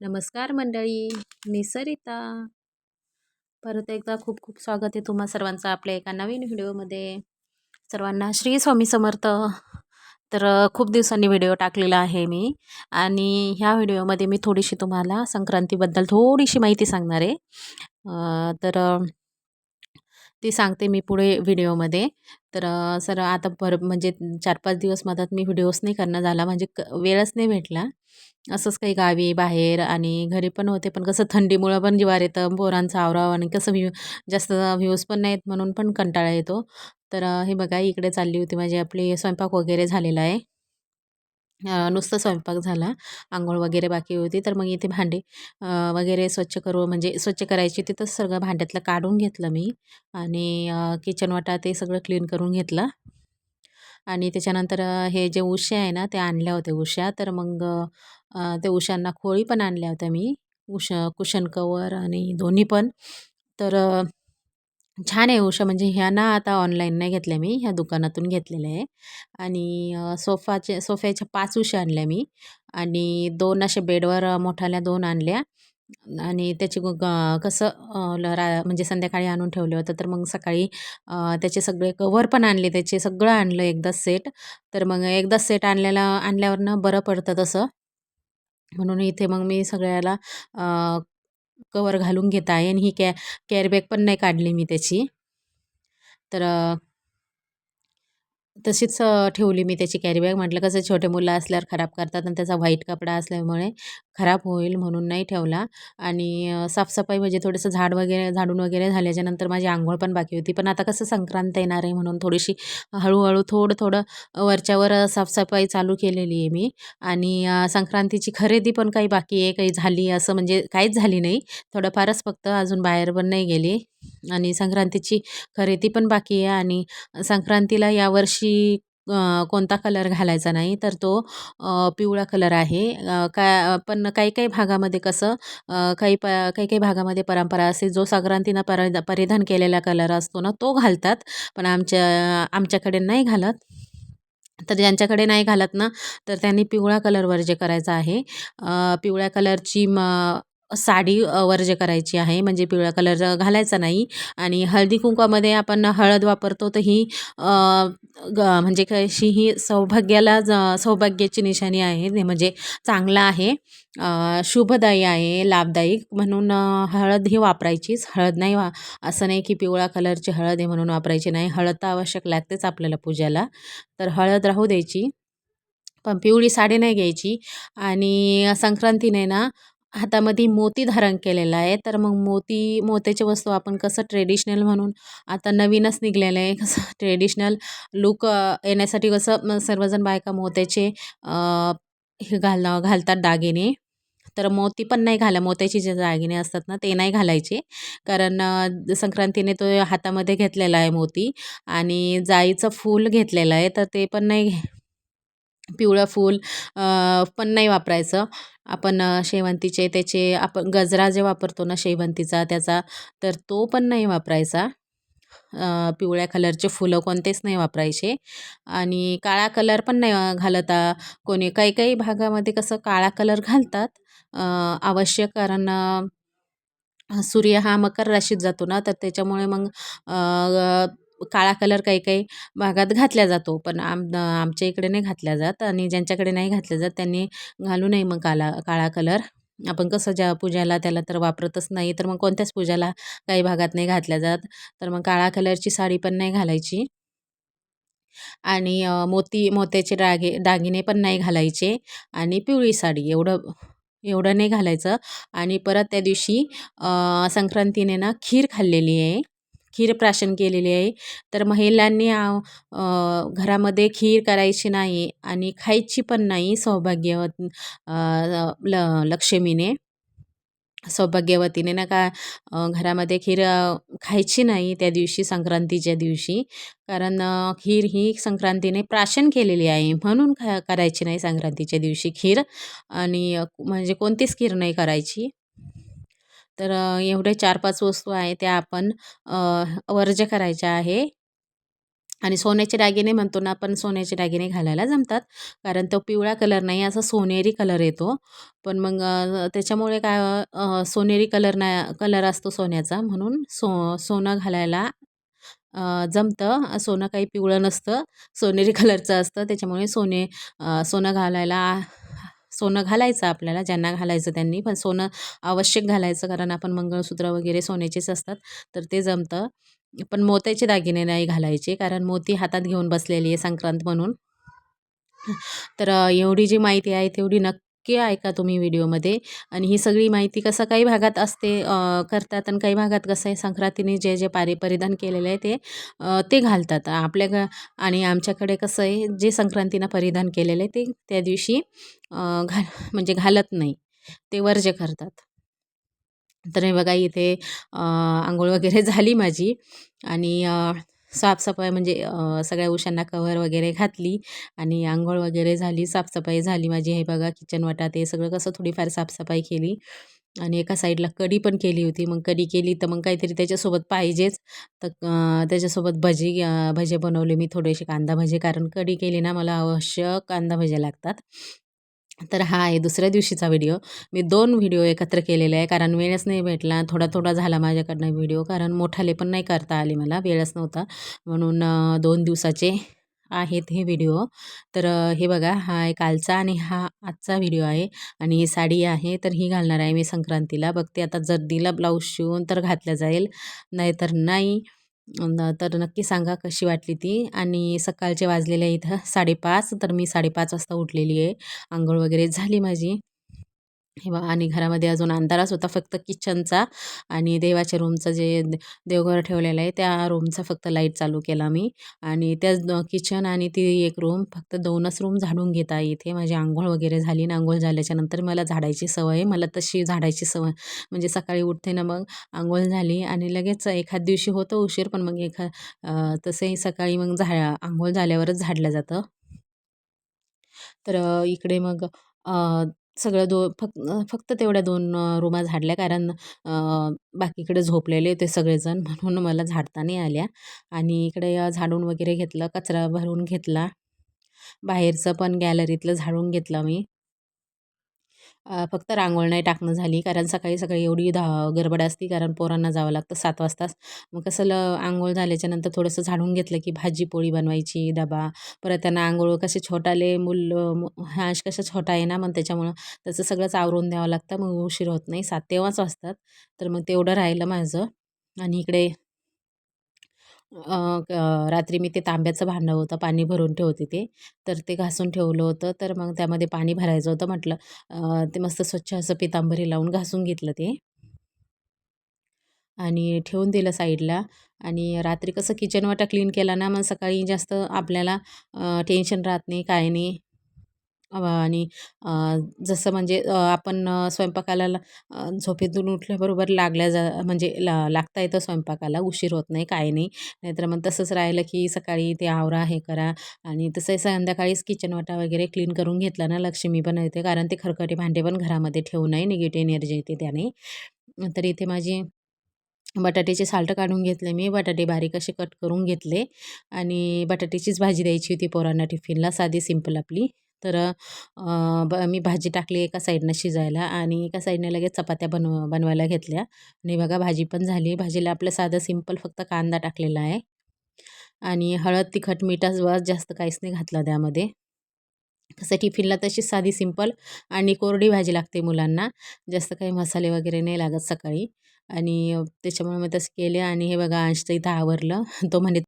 नमस्कार मंडळी मी सरिता. परत एकदा खूप खूप स्वागत आहे तुम्हा सर्वांचं आपल्या एका नवीन व्हिडिओमध्ये. सर्वांना श्री स्वामी समर्थ. तर खूप दिवसांनी व्हिडिओ टाकलेला आहे मी आणि ह्या व्हिडिओमध्ये मी थोडीशी तुम्हाला संक्रांतीबद्दल थोडीशी माहिती सांगणार आहे. तर ती सांगते मी पुढे व्हिडिओमध्ये. तर सर आता भर म्हणजे चार पाच दिवस मधात मी व्हिडिओच नाही करणं झाला म्हणजे क वेळच नाही भेटला. असंच काही गावी बाहेर आणि घरी पण होते पण कसं थंडीमुळं पण जिवार येतं बोरांचा आवराव आणि कसं व्ह्यू जास्त व्ह्यूज पण नाहीत म्हणून पण कंटाळा येतो. तर हे बघा इकडे चालली होती माझी आपली स्वयंपाक वगैरे झालेला आहे. नुसता स्वयंपाक झाला आंघोळ वगैरे बाकी होती तर मग इथे भांडे वगैरे स्वच्छ करू म्हणजे स्वच्छ करायची तिथंच सगळं भांड्यातलं काढून घेतलं मी आणि किचन वाटा ते सगळं क्लीन करून घेतलं आणि त्याच्यानंतर हे जे उश्या आहे ना, ते आणल्या होत्या उश्या. तर मग ते त्या खोळी पण आणल्या होत्या मी. उश कुशन कवर आणि दोन्ही पण. तर छान आहे उशा म्हणजे ह्या ना आता ऑनलाईन नाही घेतल्या मी, ह्या दुकानातून घेतलेल्या आहे. आणि अ, सोफाचे सोफ्याच्या पाच उश्या आणल्या मी आणि दोन अशा बेडवर अ, मोठाल्या दोन आणल्या आणि त्याची ग ग- कसं अ, ल रा म्हणजे संध्याकाळी आणून ठेवलं होतं. तर मग सकाळी अ, त्याचे सगळे कव्हर पण आणले त्याचे, सगळं आणलं एकदा सेट. तर मग एकदा सेट आणलेला आणल्यावर ना बरं पडतं तसं. म्हणून इथे मग मी सगळ्याला अ, कवर घालून घेत आहे आणि ही कॅ कॅरीबॅग पण नाही काढली मी त्याची. तर तशीच ठेवली मी त्याची कॅरीबॅग. म्हटलं कसं छोटे मुलं असल्यावर खराब करतात आणि त्याचा व्हाईट कपडा असल्यामुळे खराब होईल म्हणून नाही ठेवला. आणि साफसफाई म्हणजे थोडंसं झाड वगैरे झाडून वगैरे झाल्याच्यानंतर माझी आंघोळ पण बाकी होती. पण आता कसं संक्रांत येणार आहे म्हणून थोडीशी हळूहळू थोडं-थोडं वरच्यावर साफसफाई चालू केलेली आहे मी. आणि संक्रांतीची खरेदी पण काही बाकी आहे, काही झाली असं म्हणजे काहीच झाली नाही. थोडंफारच फक्त अजून बाहेर पण नाही गेली. आणि संक्रांतीची खरेदी पण बाकी आहे आणि संक्रांतीला यावर्षी कोणता कलर घालायचा नाही, तर तो पिवळा कलर आहे. का पण काही-काही भागामध्ये कसं काही प काही-काही भागामध्ये परंपरा असते, जो संक्रांतीनं पर परिधान केलेला कलर असतो ना, तो घालतात. पण आमच्या आमच्याकडे नाही घालत. तर ज्यांच्याकडे नाही घालत ना, तर त्यांनी पिवळा कलरवर जे करायचा आहे. पिवळ्या कलरची म साडी वर्ज करायची आहे, म्हणजे पिवळा कलर घालायचा नाही. आणि हळदी-कुंकवामध्ये आपण हळद वापरतो, तर ही ग म्हणजे कशी ही सौभाग्याला ज सौभाग्याची निशाणी आहे. म्हणजे चांगला आहे, शुभदायी आहे, लाभदायक म्हणून हळद ही वापरायचीच. हळद नाही वा असं नाही की पिवळा कलरची हळद आहे म्हणून वापरायची नाही. हळद तर आवश्यक लागतेच आपल्याला पूजेला. तर हळद राहू द्यायची. पण पिवळी साडी नाही घ्यायची आणि संक्रांतीने ना हातामध्ये मोती धारण केलेला आहे. तर मग मोती मोत्याच्या वस्तू आपण कसं ट्रेडिशनल म्हणून आता नवीनच निघालेलं आहे. कसं ट्रेडिशनल लूक येण्यासाठी कसं सर्वजण बायका मोत्याचे हे घाल घालतात दागिने. तर मोती पण नाही घाला मोत्याचे जे दागिने असतात ना, ते नाही घालायचे. कारण संक्रांतीने तो हातामध्ये घेतलेला आहे मोती आणि जाईचं फूल घेतलेलं आहे, तर ते पण नाही पिवळं फूल पण नाही वापरायचं. आपण शेवंतीचे त्याचे आपण गजरा जे वापरतो ना शेवंतीचा त्याचा, तर तो पण नाही वापरायचा. पिवळ्या कलरचे फुलं कोणतेच नाही वापरायचे आणि काळा कलर पण नाही घालता कोणी. काही-काही भागामध्ये कसं काळा कलर घालतात आवश्यक कारण सूर्य हा मकर राशीत जातो ना, तर त्याच्यामुळे मग काळा कलर काही-काही भागात घातला जातो. पण आम आमच्या इकडे नाही घातल्या जात आणि ज्यांच्याकडे नाही घातल्या जात त्यांनी घालू नये मग काला काळा कलर. आपण कसं ज्या पूजेला त्याला तर वापरतच नाही, तर मग कोणत्याच पूजेला काही भागात नाही घातल्या जात. तर मग काळा कलरची साडी पण नाही घालायची आणि मोती मोत्याचे डागे दागिने पण नाही घालायचे आणि पिवळी साडी एवढं एवढं नाही घालायचं आणि परत त्या दिवशी संक्रांतीने ना खीर खाल्लेली आहे. खीर प्राशन केलेली आहे. तर महिलांनी घरामध्ये खीर करायची नाही आणि खायची पण नाही सौभाग्यवत ल लक्ष्मीने. सौभाग्यवतीने ना का घरामध्ये खीर खायची नाही त्या दिवशी संक्रांतीच्या दिवशी. कारण खीर ही संक्रांतीने प्राशन केलेली आहे म्हणून खा करायची नाही संक्रांतीच्या दिवशी खीर आणि म्हणजे कोणतीच खीर नाही करायची. तर एवढे 4-5 वस्तू आहे त्या आपण वर्ज्य करायच्या आहे. आणि सोन्याचे दागिने म्हणतो ना आपण सोन्याचे दागिने घालायला जमतात. कारण तो पिवळा कलर नाही असा सोनेरी कलर येतो. पण मग त्याच्यामुळे काय सोनेरी कलर नाही कलर असतो सोन्याचा. म्हणून सो सोनं घालायला जमतं. सोनं काही पिवळं नसतं. सोनेरी कलरचं असतं. त्याच्यामुळे सोने सोनं घालायला सोनं घालायचं आपल्याला ज्यांना घालायचं त्यांनी पण सोनं आवश्यक घालायचं कारण आपण मंगळसूत्र वगैरे सोन्याचेच असतात तर ते जमतं. पण मोत्याचे दागिने नाही घालायचे कारण मोती हातात घेऊन बसलेली आहे संक्रांत म्हणून. तर एवढी जी माहिती आहे तेवढी नक्की ऐका तुम्ही व्हिडिओमध्ये. आणि ही सगळी माहिती कसं काही भागात असते करतात आणि काही भागात कसं आहे संक्रांतीने जे जे पारे परिधान केलेलं आहे ते ते घालतात. आपल्या आणि आमच्याकडे कसं आहे जे संक्रांतीनं परिधान केलेलं आहे ते त्या दिवशी घाल म्हणजे घालत नाही. ते वर्ज करतात. तर हे बघा इथे आंघोळ वगैरे झाली माझी. आणि साफसफाई म्हणजे सगळ्या उशांना कवर वगैरे घातली आणि आंघोळ वगैरे झाली साफसफाई झाली माझी. हे बघा किचन वाटा ते सगळं कसं थोडीफार साफसफाई केली आणि एका साईडला कढी पण केली होती. मग कढी केली तर मग काहीतरी त्याच्यासोबत पाहिजेच. तर त्याच्यासोबत भजी भजे बनवले मी. थोडेसे कांदा भजे कारण कढी केली ना मला अवश्य कांदा भजे लागतात. तर हा आहे दुसऱ्या दिवशीचा व्हिडिओ. मी दोन व्हिडिओ एकत्र केलेले आहे कारण वेळच नाही भेटला थोडा थोडा झाला माझ्याकडनं व्हिडिओ कारण मोठाले पण नाही करता आले मला वेळच नव्हता. म्हणून दोन दिवसाचे आहेत हे व्हिडिओ. तर हे बघा हा आहे कालचा आणि हा आजचा व्हिडिओ आहे आणि ही साडी आहे तर ही घालणार आहे मी संक्रांतीला. बघते आता जर दिला ब्लाऊज शिवून तर घातलं जाईल नाहीतर नाही. तर नक्की सांगा कशी वाटली ती. आणि सकाळचे वाजलेले इथं साडेपाच तर मी साडेपाच वाजता उठलेली आहे. आंघोळ वगैरे झाली माझी. हे बा आणि घरामध्ये अजून अंधारच होता फक्त किचनचा आणि देवाच्या रूमचं जे देवघर ठेवलेलं आहे त्या रूमचा फक्त लाइट चालू केला मी. आणि त्या किचन आणि ती एक रूम फक्त दोनच रूम झाडून घेता इथे. माझी आंघोळ वगैरे झाली ना आंघोळ झाल्याच्यानंतर मला झाडायची सवय आहे. मला तशी झाडायची सवय म्हणजे सकाळी उठते ना मग आंघोळ झाली आणि लगेच एखाद दिवशी होतं उशीर पण मग एखा तसंही सकाळी मग झा आंघोळ झाल्यावरच झाडलं जातं. तर इकडे मग सगळं दो फक्त फक्त तेवढ्या दोन रूमा झाडल्या कारण बाकीकडे झोपलेले होते सगळेजण म्हणून मला झाडता नाही आल्या. आणि इकडे झाडून वगैरे घेतलं कचरा भरून घेतला. बाहेरचं पण गॅलरीतलं झाडून घेतलं मी. फक्त रांगोळ नाही टाकणं झाली कारण सकाळी सकाळी एवढी धा गडबड असती कारण पोरांना जावं लागतं सात वाजताच. मग कसं ल आंघोळ झाल्याच्यानंतर थोडंसं झाडून घेतलं की भाजी पोळी बनवायची डबा. परत त्यांना आंघोळ कसे छोटाले मुल हाश कसं छोटा आहे ना मग त्याच्यामुळं त्याचं सगळंच आवरून द्यावं लागतं. मग उशीर होत नाही सात तेव्हाच वाजतात. तर मग तेवढं राहिलं माझं. आणि इकडे रात्री मी ते तांब्याचं भांडं होतं पाणी भरून ठेवते ते. तर ते घासून ठेवलं होतं तर मग त्यामध्ये पाणी भरायचं होतं म्हटलं. ते मस्त स्वच्छ असं पितांबरी लावून घासून घेतलं ते. आणि ठेवून दिलं साईडला. आणि रात्री कसं किचन वाटा क्लीन केला ना मग सकाळी जास्त आपल्याला टेन्शन राहत नाही काय नाही. आणि जसं म्हणजे आपण स्वयंपाकाला झोपेतून उठल्याबरोबर लागल्या जा म्हणजे ला लागता येतं स्वयंपाकाला उशीर होत नाही काय नाही. नाहीतर मग तसंच राहिलं की सकाळी ते आवरा हे करा आणि तसंही संध्याकाळीच किचन वाटा वगैरे क्लीन करून घेतला ना लक्ष्मी पण येते. कारण ते खरखटे भांडे पण घरामध्ये ठेवू नये निगेटिव्ह एनर्जी येते त्याने. तर इथे माझी बटाट्याचे साल्ट काढून घेतले मी. बटाटे बारीक असे कट करून घेतले आणि बटाट्याचीच भाजी द्यायची होती पोरांना टिफिनला साधी सिंपल आपली. तर ब मी भाजी टाकली एका साईडनं शिजायला आणि एका साईडने लगेच चपात्या बनव बनवायला घेतल्या. आणि बघा भाजी पण झाली. भाजीला आपलं साधं सिंपल फक्त कांदा टाकलेला आहे. आणि हळद तिखट मिठाच बस जास्त काहीच नाही घातलं त्यामध्ये. कसं टिफिनला तशीच साधी सिंपल आणि कोरडी भाजी लागते मुलांना. जास्त काही मसाले वगैरे नाही लागत सकाळी. आणि त्याच्यामुळे मग तसं केले आणि हे बघा अंश तर इथं आवरलं. तो म्हणे